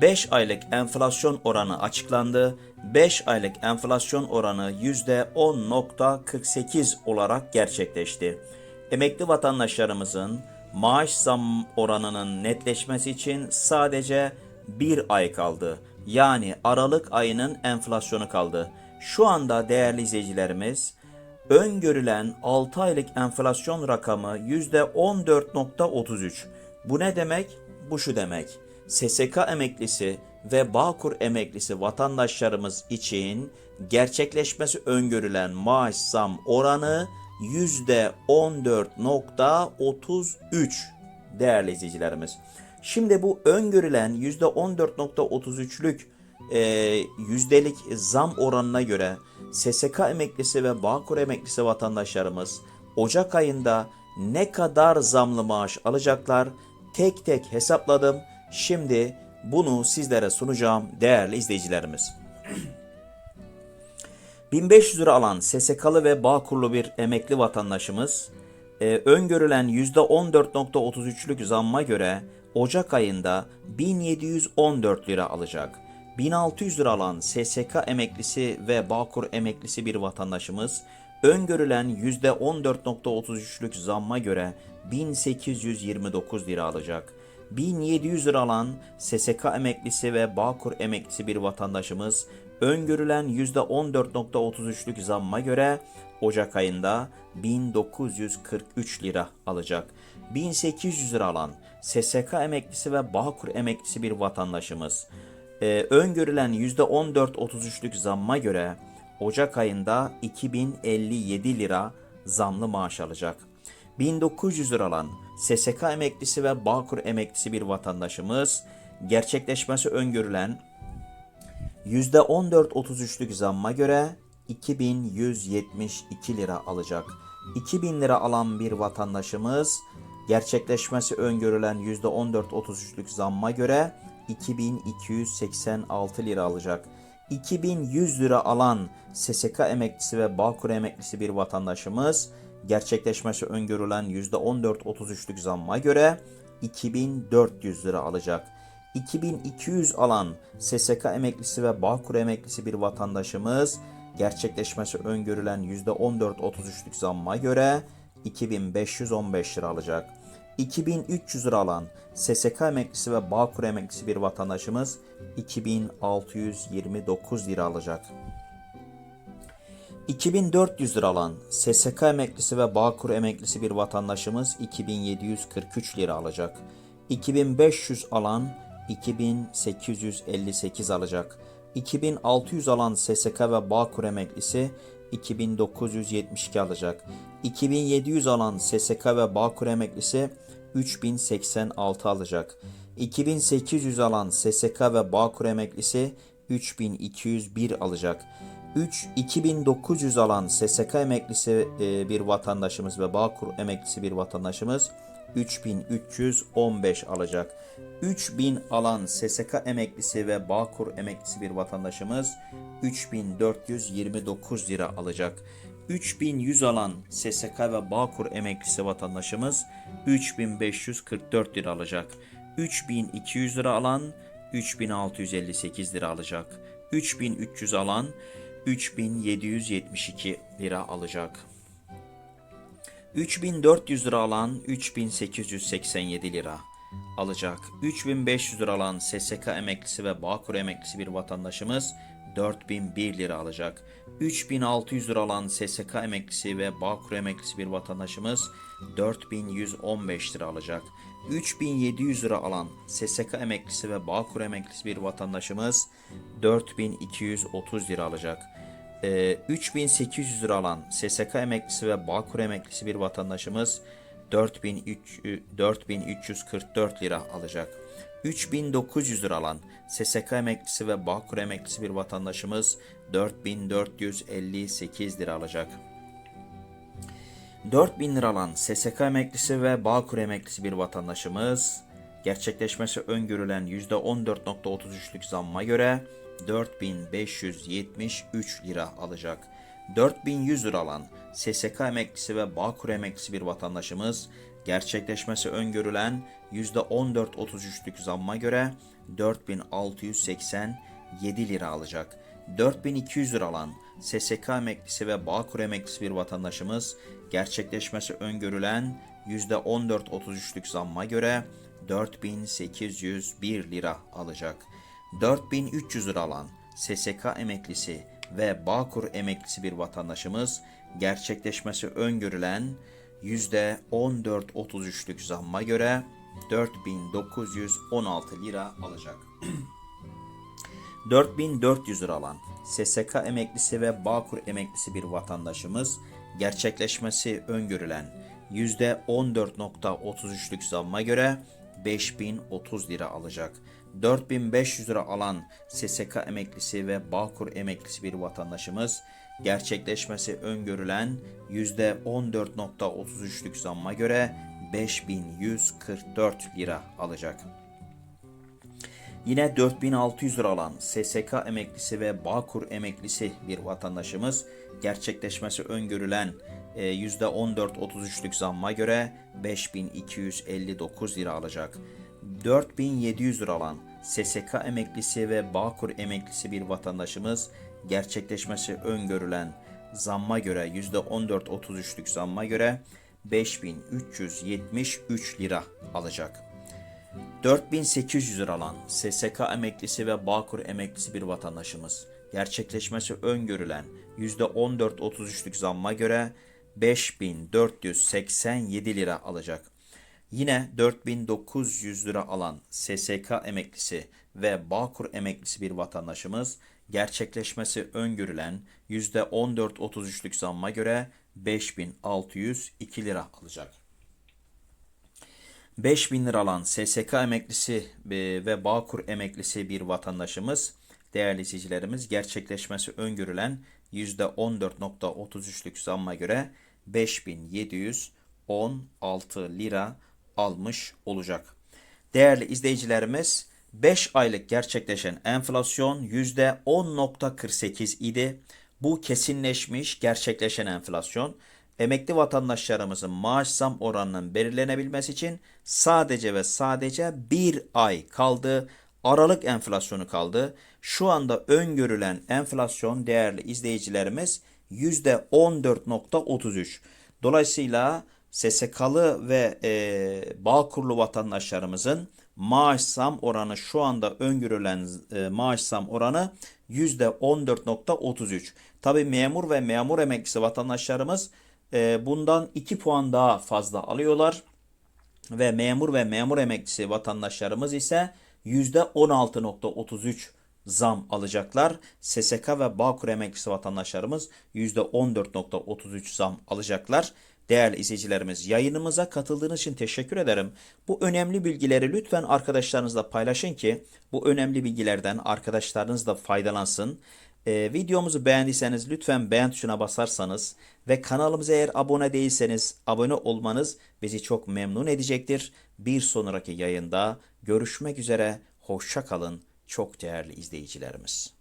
5 aylık enflasyon oranı açıklandı. 5 aylık enflasyon oranı %10.48 olarak gerçekleşti. Emekli vatandaşlarımızın maaş zam oranının netleşmesi için sadece bir ay kaldı. Yani Aralık ayının enflasyonu kaldı. Şu anda değerli izleyicilerimiz öngörülen 6 aylık enflasyon rakamı %14.33. Bu ne demek? Bu şu demek. SSK emeklisi ve Bağkur emeklisi vatandaşlarımız için gerçekleşmesi öngörülen maaş zam oranı %14.33 değerli izleyicilerimiz. Şimdi bu öngörülen %14.33'lük e, yüzdelik zam oranına göre SSK emeklisi ve Bağkur emeklisi vatandaşlarımız Ocak ayında ne kadar zamlı maaş alacaklar tek tek hesapladım. Şimdi bunu sizlere sunacağım değerli izleyicilerimiz. 1500 lira alan SSK'lı ve Bağkurlu bir emekli vatandaşımız e, öngörülen %14.33'lük zamma göre Ocak ayında 1714 lira alacak. 1600 lira alan SSK emeklisi ve Bağkur emeklisi bir vatandaşımız öngörülen %14.33'lük zamma göre 1829 lira alacak. 1700 lira alan SSK emeklisi ve Bağkur emeklisi bir vatandaşımız öngörülen %14.33'lük zamma göre Ocak ayında 1943 lira alacak. 1800 lira alan SSK emeklisi ve Bağkur emeklisi bir vatandaşımız e, öngörülen %14.33'lük zamma göre Ocak ayında 2057 lira zamlı maaş alacak. 1900 lira alan SSK emeklisi ve Bağkur emeklisi bir vatandaşımız gerçekleşmesi öngörülen %14.33'lük zamma göre 2172 lira alacak. 2000 lira alan bir vatandaşımız gerçekleşmesi öngörülen %14.33'lük zamma göre 2286 lira alacak. 2100 lira alan SSK emeklisi ve Bağkur emeklisi bir vatandaşımız gerçekleşmesi öngörülen %14.33'lük zamma göre 2400 lira alacak. 2200 alan SSK emeklisi ve Bağkur emeklisi bir vatandaşımız gerçekleşmesi öngörülen %14.33'lük zamma göre 2515 lira alacak. 2300 lira alan SSK emeklisi ve Bağkur emeklisi bir vatandaşımız 2629 lira alacak. 2400 lira alan SSK emeklisi ve Bağkur emeklisi bir vatandaşımız 2743 lira alacak. 2500 alan 2858 alacak. 2600 alan SSK ve Bağkur emeklisi 2972 alacak. 2700 alan SSK ve Bağkur emeklisi 3086 alacak. 2800 alan SSK ve Bağkur emeklisi 3201 alacak. 3 2900 alan SSK emeklisi e, bir vatandaşımız ve Bağkur emeklisi bir vatandaşımız 3315 alacak. 3000 alan SSK emeklisi ve Bağkur emeklisi bir vatandaşımız 3429 lira alacak. 3100 alan SSK ve Bağkur emeklisi vatandaşımız 3544 lira alacak. 3200 lira alan 3658 lira alacak. 3300 alan 3772 lira alacak. 3400 lira alan 3887 lira alacak. 3500 lira alan SSK emeklisi ve Bağkur emeklisi bir vatandaşımız 4001 lira alacak. 3600 lira alan SSK emeklisi ve Bağkur emeklisi bir vatandaşımız 4115 lira alacak. 3700 lira alan SSK emeklisi ve Bağkur emeklisi bir vatandaşımız 4230 lira alacak. Ee, 3800 lira alan SSK emeklisi ve Bağkur emeklisi bir vatandaşımız 4300 4344 lira alacak. 3900 lira alan SSK emeklisi ve Bağkur emeklisi bir vatandaşımız 4458 lira alacak. 4000 lira alan SSK emeklisi ve Bağkur emeklisi bir vatandaşımız gerçekleşmesi öngörülen %14.33'lük zamma göre 4573 lira alacak. 4100 lira alan SSK emeklisi ve Bağkur emeklisi bir vatandaşımız gerçekleşmesi öngörülen %14.33'lük zamma göre 4687 lira alacak. 4200 lira alan SSK emeklisi ve Bağkur emeklisi bir vatandaşımız gerçekleşmesi öngörülen %14.33'lük zamma göre 4801 lira alacak. 4300 lira alan SSK emeklisi ve Bağkur emeklisi bir vatandaşımız gerçekleşmesi öngörülen %14.33'lük zamma göre 4916 lira alacak. 4400 lira alan SSK emeklisi ve Bağkur emeklisi bir vatandaşımız gerçekleşmesi öngörülen %14.33'lük zamma göre 5030 lira alacak. 4500 lira alan SSK emeklisi ve Bağkur emeklisi bir vatandaşımız gerçekleşmesi öngörülen %14.33'lük zamma göre 5144 lira alacak. Yine 4600 lira alan SSK emeklisi ve Bağkur emeklisi bir vatandaşımız gerçekleşmesi öngörülen e, %14.33'lük zamma göre 5259 lira alacak. 4700 lira alan SSK emeklisi ve Bağkur emeklisi bir vatandaşımız gerçekleşmesi öngörülen zamma göre %14.33'lük zamma göre 5373 lira alacak. 4800 lira alan SSK emeklisi ve Bağkur emeklisi bir vatandaşımız gerçekleşmesi öngörülen %14.33'lük zamma göre 5487 lira alacak. Yine 4900 lira alan SSK emeklisi ve Bağkur emeklisi bir vatandaşımız gerçekleşmesi öngörülen %14.33'lük zamma göre 5602 lira alacak. 5000 lira alan SSK emeklisi e, ve Bağkur emeklisi bir vatandaşımız, değerli izleyicilerimiz gerçekleşmesi öngörülen %14.33'lük zamma göre 5716 lira almış olacak. Değerli izleyicilerimiz 5 aylık gerçekleşen enflasyon %10.48 idi. Bu kesinleşmiş gerçekleşen enflasyon emekli vatandaşlarımızın maaş zam oranının belirlenebilmesi için sadece ve sadece bir ay kaldı. Aralık enflasyonu kaldı. Şu anda öngörülen enflasyon değerli izleyicilerimiz %14.33. Dolayısıyla SSK'lı ve e, Bağkurlu vatandaşlarımızın maaş zam oranı şu anda öngörülen e, maaş zam oranı %14.33. Tabi memur ve memur emeklisi vatandaşlarımız bundan 2 puan daha fazla alıyorlar. Ve memur ve memur emeklisi vatandaşlarımız ise %16.33 zam alacaklar. SSK ve Bağkur emeklisi vatandaşlarımız %14.33 zam alacaklar. Değerli izleyicilerimiz yayınımıza katıldığınız için teşekkür ederim. Bu önemli bilgileri lütfen arkadaşlarınızla paylaşın ki bu önemli bilgilerden arkadaşlarınız da faydalansın. Ee, videomuzu beğendiyseniz lütfen beğen tuşuna basarsanız ve kanalımıza eğer abone değilseniz abone olmanız bizi çok memnun edecektir. Bir sonraki yayında görüşmek üzere. Hoşça kalın çok değerli izleyicilerimiz.